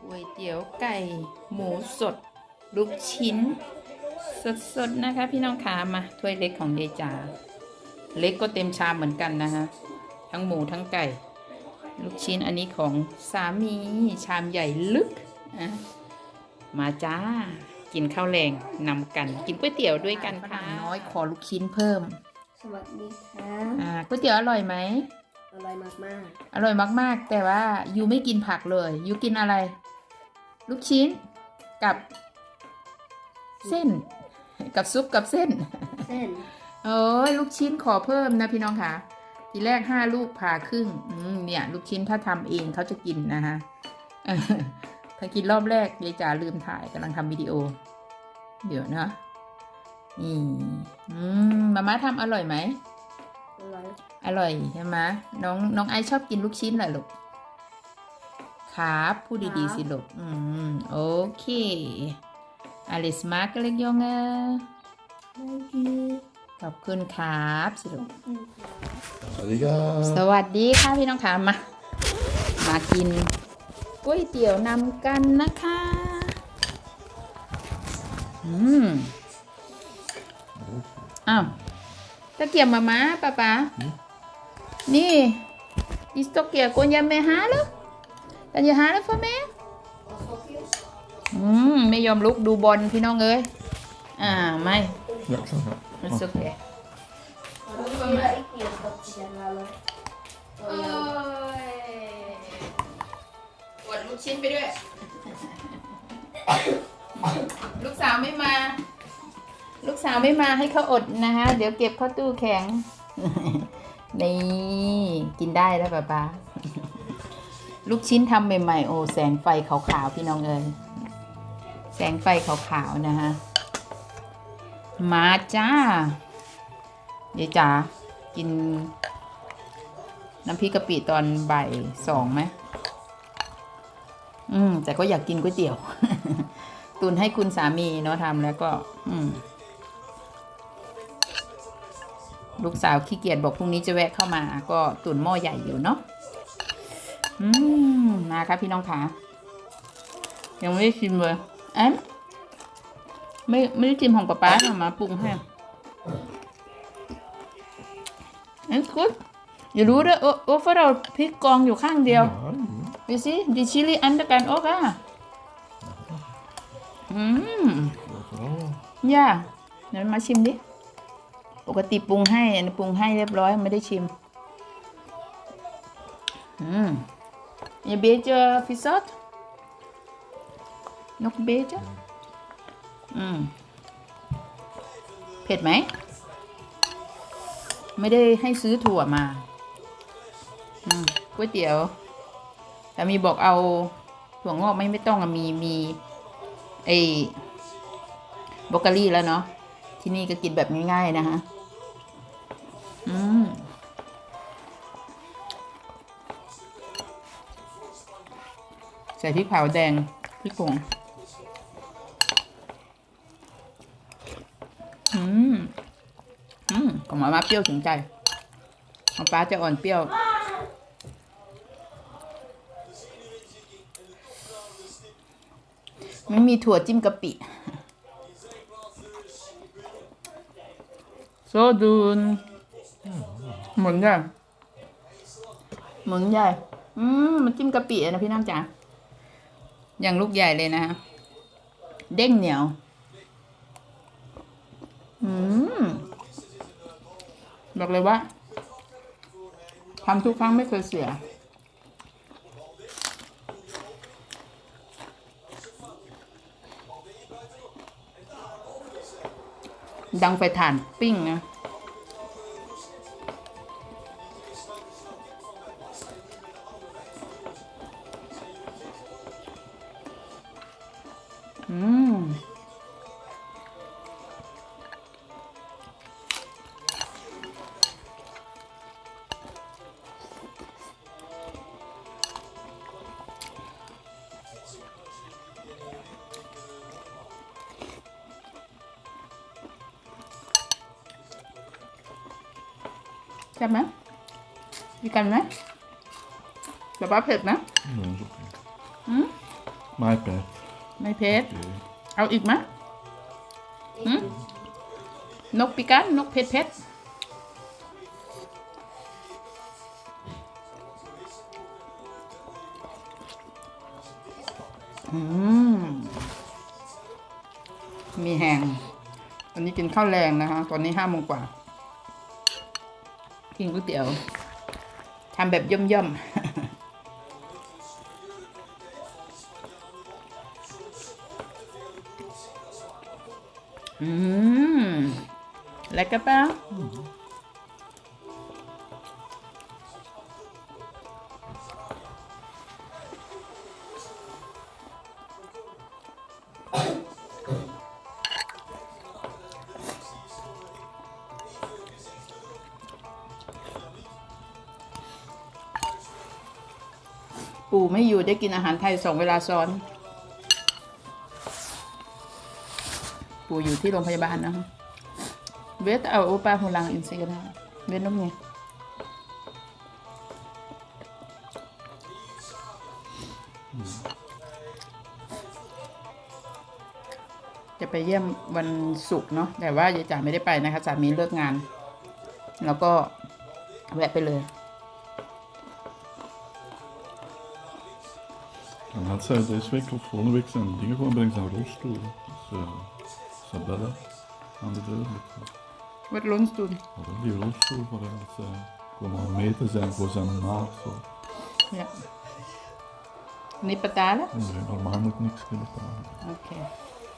ก๋วยเตี๋ยวไก่ หมูสด ลูกชิ้น สดๆ นะคะ พี่น้องขามาถ้วยเล็กของเดจาเล็กก็เต็มชามเหมือนกันนะคะทั้งหมูทั้งไก่ ลูกชิ้นอันนี้ของสามีชามใหญ่ลึกอะมาจ้า กินข้าวแรงนำกัน กินก๋วยเตี๋ยวด้วยกันค่ะน้อยขอลูกชิ้นเพิ่ม สวัสดีครับอ่าก๋วยเตี๋ยวอร่อยไหม อร่อยมากอร่อยมากๆ แต่ว่ายูไม่กินผักเลยยูกินอะไร ลูกชิ้นกับ เส้น กับซุปกับเส้นๆเส้นเอ้ยลูกชิ้นขอเพิ่มนะพี่น้องค่ะ ทีแรกห้าลูกผ่าครึ่งอืมเนี่ย ลูกชิ้นถ้าทำเองเขาจะกินนะคะเออถ้ากินรอบแรกยายจ๋าลืมถ่ายกำลังทำวิดีโอ เดี๋ยวนะนี่ อืมมาม่าทำอร่อยไหมอร่ อยอร่อยใช่ไหมน้องน้องไอซ์ชอบกินลูกชิ้นเหรอลูกครับพูดดีๆสิลูกอืมโอเคอลิสมาร์กเล็กยองเออไม่ดีขอบคุณครับสิลูกสวัสดีครัสบวัสดีค่ะพี่น้องขามา มากินก๋วยเตี๋ยวนำกันนะคะอืมอ้าวตะเกียบมามาป้าป๊า นี่ดิสโตเกียกวนยาเมหาแล้วแต่ยาหาแล้วพ่อแม่อืมไม่ยอมลุกดูบอลพี่น้องเอ้ยอ่าไม่ Ja, zo ja. มันสุกเลย Ik wil dat ze halen. โอ้ยปวดลูกชิ้นไปด้วย ลูกสาวไม่มา ลูกสาวไม่มาให้เขาอดนะคะเดี๋ยวเก็บเข้าตู้แข็ง นี่ กินได้แล้วป้าป๊าลูกชิ้นทำใหม่ๆ โอ้แสงไฟขาวๆ พี่น้องเอ๋ยแสงไฟขาวๆ นะฮะ มาจ้าเดี๋ยวจ๋ากิน น้ำพริกกะปิตอนบ่ายสองไหมอืม แต่ก็อยากกินก๋วยเตี๋ยว ตุนให้คุณสามีเนาะทำแล้วก็ อืม ลูกสาวขี้เกียจบอกพรุ่งนี้จะแวะเข้ามา ก็ตุนหม้อใหญ่อยู่เนาะอืมมาครับพี่น้องขายังไม่ได้ชิมเลยเอ๊ะไม่ไม่ได้ชิมของป๊าป๊าเอมาปรุงให้เอ๊ะคุณอย่ารู้ด้วยโอ้โอ้ฝเราพริกกองอยู่ข้างเดียว Ja, ดูสิดิชิลีอันเดอร์กันโอ๊กอะอืมย่าเดี๋ยวมาชิมดิ ปกติปรุงให้อันนี้ปรุงให้เรียบร้อยไม่ได้ชิม อืมอย่าเบจฟิซอตนกเบจอืม เผ็ดไหม ไม่ได้ให้ซื้อถั่วมาอืมก๋วยเตี๋ยว แต่มีบอกเอาถั่วงอกไม่ไม่ต้องมีมีไอ้บรอกโคลี่แล้วเนาะที่นี่ก็กินแบบง่ายๆนะฮะ อืมใส่พริกเผาแดงพริกผงอืม อืมของหมามาเปรี้ยวถึงใจของป้าจะอ่อนเปรี้ยว ไม่มีถั่วจิ้มกะปิโซดูน หมุนใหญ่หมุนใหญ่ อืมมันจิ้มกะปิอะนะพี่น้ำจ๋าอย่างลูกใหญ่เลยนะฮะเด้งเหนียว อืมบอกเลยว่าทำทุกครั้งไม่เคยเสียดังไฟถ่านปิ้งนะ ใช่บไหมมีกันไหมแบบว่าเผ็ดไหม Ja, dat is oké. อืม My pet. ไม่เพชร Okay. เอาอีกไหม Ik Hm? นกปีกันนกเพชรเพชรอืม มีแหงวันนี้กินข้าวแรงนะคะ ตอนนี้ห้าโมงกว่า กินก๋วยเตี๋ยวทำแบบย่อมๆ อืม lekker pa? ๆ ได้กินอาหารไทยสองเวลาซ้อน ปู่อยู่ที่โรงพยาบาลนะคะ Vet au opa hoe lang in zich gedaan? Weet nog niet. จะไปเยี่ยมวันศุกร์เนาะแต่ว่ายายจ๋าไม่ได้ไปนะคะสามีเลิกงาน แล้วก็แวะไปเลย En had zij deze week of volgende week zijn dingen gewoon brengt zijn rolstoel. Dus uh, Sabella aan de deur. met, วัดล้นสตูน uh, wel, die rolstoel voor hem. Dat zij gewoon al meten zijn voor zijn maat. Zo. เนี่ยนี่ปะตาละ Nee, normaal moet niks meer betalen. โอเค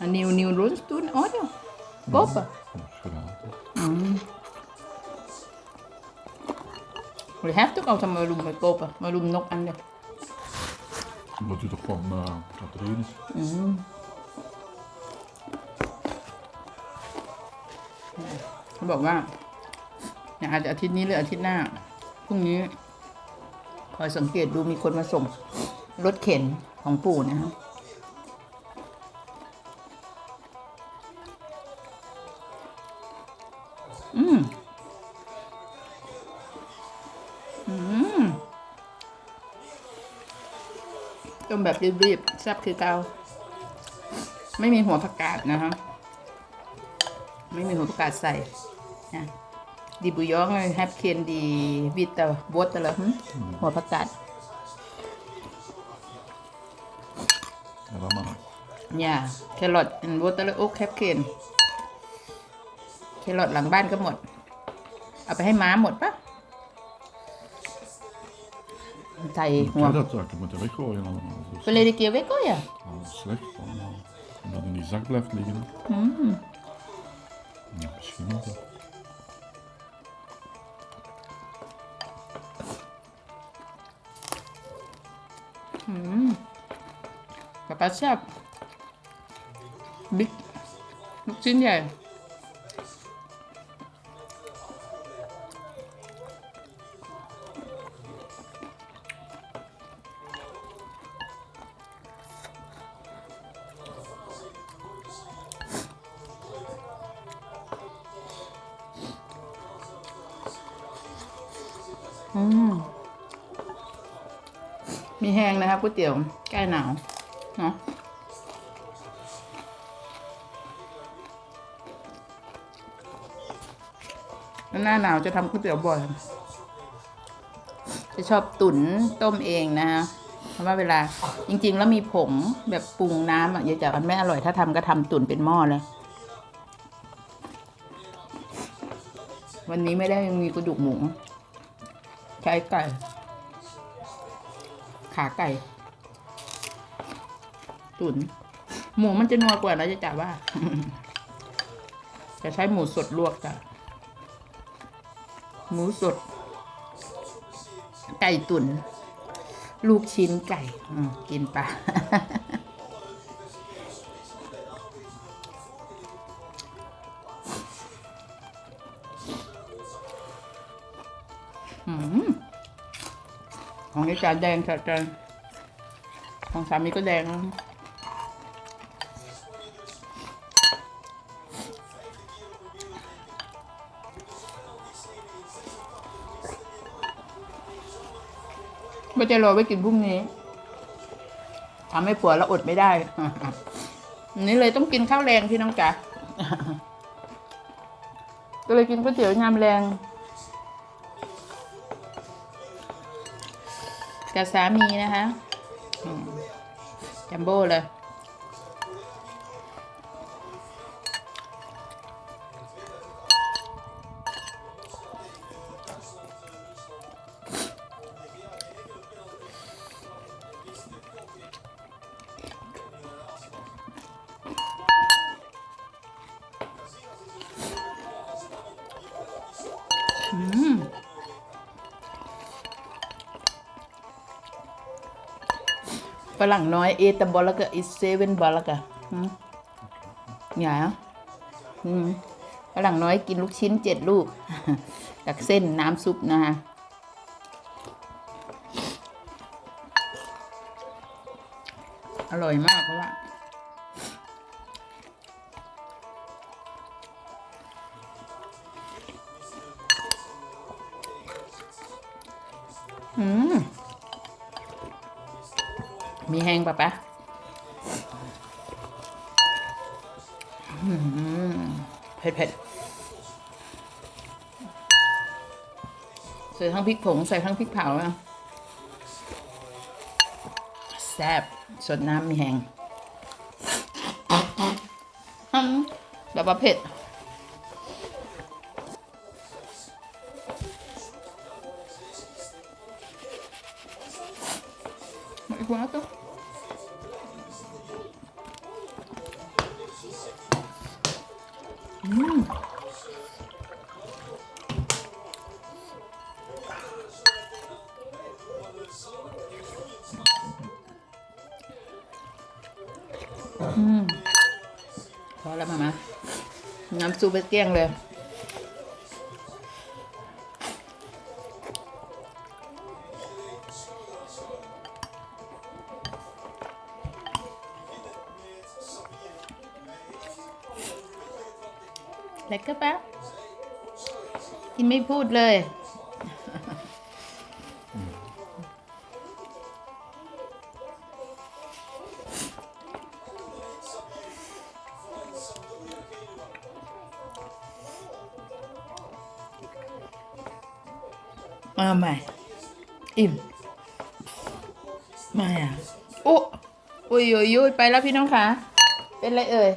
อันนิวนิวล้นสตูนอ๋อเดี๋ยวก๊ปะ Dat is gratis. อืม We hebben toch altijd maar roem bij kopen, maar roem nog aan Omdat u toch van uh, dat erin is. อืมเขาบอกว่าเนี่ยอาจจะอาทิตย์นี้หรืออาทิตย์หน้าพรุ่งนี้คอยสังเกตดูมีคนมาส่งรถเข็นของปู่นะฮะ แบบรีบๆแซ่บคือเกาไม่มีหัวผักกาดนะคะไม่มีหัวผักกาดใส่นะดีบุยองแฮปเคนดีวิตาบดอะไรหึหัวผักกาด Ja, dat mag. เนี่ยแครอทอันบดอะไรโอ๊กแฮปเคนแครอทหลังบ้านก็หมด เอาไปให้ม้าหมดปะ dat. Ja, dat, moet weggooien allemaal. Dus keer weggooien? Dat is slecht allemaal. Omdat in die zak blijft liggen. Mm. Ja, misschien wel. Mm. Papa, Big. Wat vind jij? อืมมีแห้งนะครับก๋วยเตี๋ยวแก้หนาวเนาะแล้วหน้าหนาวจะทำก๋วยเตี๋ยวบ่อย จะชอบตุ๋นต้มเองนะฮะเพราะว่าเวลาจริง ๆ แล้วมีผงแบบปรุงน้ำอะอย่าจากกันไม่อร่อยถ้าทำก็ทำตุ๋นเป็นหม้อเลย วันนี้ไม่ได้มีกระดูกหมู ใช้ไก่ ขาไก่ ตุ๋นหมูมันจะนัวกว่านะจะจ๋าว่า จะใช้หมูสดลวกจ้ะหมูสด ไก่ตุ๋นลูกชิ้นไก่อืมกินปะอืม ของนี่จานแดงจัดจานของสามีก็แดงนะว่าจะรอไว้กินพรุ่งนี้ทำให้ผัวเราอดไม่ได้ นี่เลยต้องกินข้าวแรงพี่น้องจ๋าก็เลยกินก๋วยเตี๋ยวยามแรง กับสามีนะคะแจัมโบ้เลย รั่งน้อย เอตบอลแล้วก็อีเซเว่นบอลแล้วก็อืมหงายอะอืมฝรั่งน้อยกินลูกชิ้นเจ็ดลูกจากเส้นน้ำซุปนะฮะอร่อยมากเพราะว่า มีแห้งปะปะเผ็ดเผ็ดใส่ทั้งพริกผง ใส่ทั้งพริกเผาอะแซ่บสดน้ำมีแห้งอืมแบบว่าเผ็ด ไม่ควรก็อืมอืมพอ แล้วมามาน้ำซุปไปเกลี้ยงเลยเล็กก็ปะกินไม่พูดเลย มาใหม่ อิ่ม มาอะโอ้โอ้ยโอ้ยโอ้ยไปแล้วพี่น้องคะเป็นไรเอ่ย